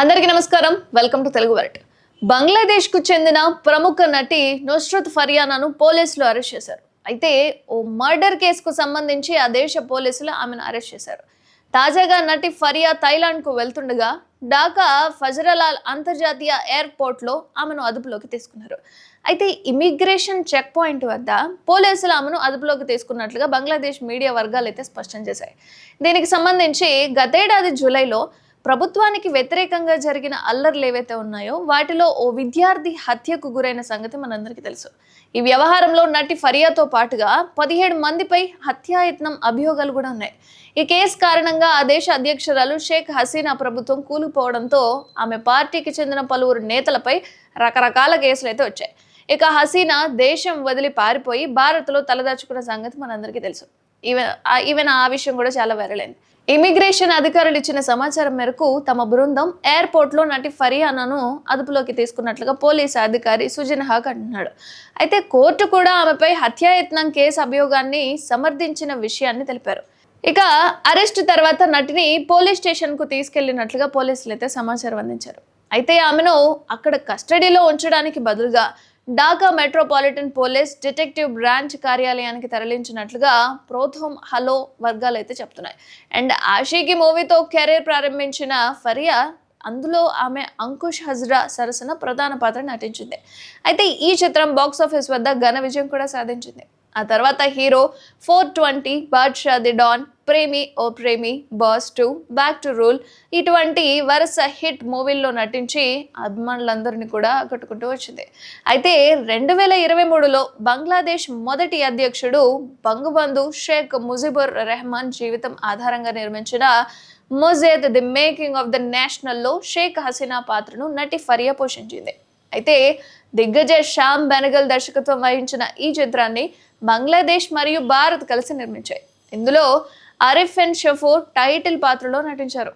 అందరికీ నమస్కారం. Welcome to Telugu world. బంగ్లాదేశ్కు చెందిన ప్రముఖ నటి నుస్రత్ ఫరియానాను పోలీసులు అరెస్ట్ చేశారు. అయితే ఓ మర్డర్ కేసుకు సంబంధించి ఆ దేశ పోలీసులు ఆమెను అరెస్ట్ చేశారు. తాజాగా నటి ఫరియా థైలాండ్కు వెళ్తుండగా ఢాకా ఫజరలాల్ అంతర్జాతీయ ఎయిర్పోర్ట్లో ఆమెను అదుపులోకి తీసుకున్నారు. అయితే ఇమిగ్రేషన్ చెక్ పాయింట్ వద్ద పోలీసులు ఆమెను అదుపులోకి తీసుకున్నట్లుగా బంగ్లాదేశ్ మీడియా వర్గాలు అయితే స్పష్టం చేశాయి. దీనికి సంబంధించి గతేడాది జూలైలో ప్రభుత్వానికి వ్యతిరేకంగా జరిగిన అల్లర్లు ఏవైతే ఉన్నాయో వాటిలో ఓ విద్యార్థి హత్యకు గురైన సంగతి మనందరికీ తెలుసు. ఈ వ్యవహారంలో నటి ఫరియాతో పాటుగా పదిహేడు మందిపై హత్యాయత్నం అభియోగాలు కూడా ఉన్నాయి. ఈ కేసు కారణంగా ఆ దేశ అధ్యక్షురాలు షేక్ హసీనా ప్రభుత్వం కూలిపోవడంతో ఆమె పార్టీకి చెందిన పలువురు నేతలపై రకరకాల కేసులు అయితే వచ్చాయి. ఇక హసీనా దేశం వదిలి పారిపోయి భారత్లో తలదాచుకున్న సంగతి మనందరికీ తెలుసు. ఈవెన్ ఆ- ఈవెన్ ఆ విషయం కూడా చాలా వైరల్ అయింది. ఇమిగ్రేషన్ అధికారులు ఇచ్చిన సమాచారం మేరకు తమ బృందం ఎయిర్పోర్ట్లో నటి ఫరియానాను అదుపులోకి తీసుకున్నట్లుగా పోలీసు అధికారి సుజిన్ హాక్ అంటున్నాడు. అయితే కోర్టు కూడా ఆమెపై హత్యాయత్నం కేసు అభియోగాన్ని సమర్థించిన విషయాన్ని తెలిపారు. ఇక అరెస్ట్ తర్వాత నటిని పోలీస్ స్టేషన్కు తీసుకెళ్ళినట్లుగా పోలీసులు అయితే సమాచారం అందించారు. అయితే ఆమెను అక్కడ కస్టడీలో ఉంచడానికి బదులుగా Dhaka metropolitan police detective branch కార్యాలయానికి తరలించినట్లుగా ప్రోథోమ్ హలో వర్గాలు అయితే చెప్తున్నాయి. అండ్ ఆషీకి మూవీతో కెరీర్ ప్రారంభించిన ఫరియా అందులో ఆమె అంకుష్ హజ్రా సరసన ప్రధాన పాత్ర నటించింది. అయితే ఈ చిత్రం బాక్స్ ఆఫీస్ వద్ద ఘన విజయం కూడా సాధించింది. ఆ తర్వాత hero four twenty Badshah the don Premi O Premi boss two back to rule ఇటువంటి వరుస హిట్ మూవీల్లో నటించి అభిమానులందరినీ కూడా ఆకట్టుకుంటూ వచ్చింది. అయితే రెండు వేల ఇరవై మూడులో బంగ్లాదేశ్ మొదటి అధ్యక్షుడు బంగుబంధు షేక్ ముజిబుర్ రెహమాన్ జీవితం ఆధారంగా నిర్మించిన Mujib the making of the నేషనల్లో Sheikh Hasina పాత్రను నటి ఫరియా పోషించింది. అయితే దిగ్గజ శ్యామ్ బెనగల్ దర్శకత్వం వహించిన ఈ చిత్రాన్ని బంగ్లాదేశ్ మరియు భారత్ కలిసి నిర్మించాయి. ఇందులో అరిఫ్ అండ్ షఫూర్ టైటిల్ పాత్రలో నటించారు.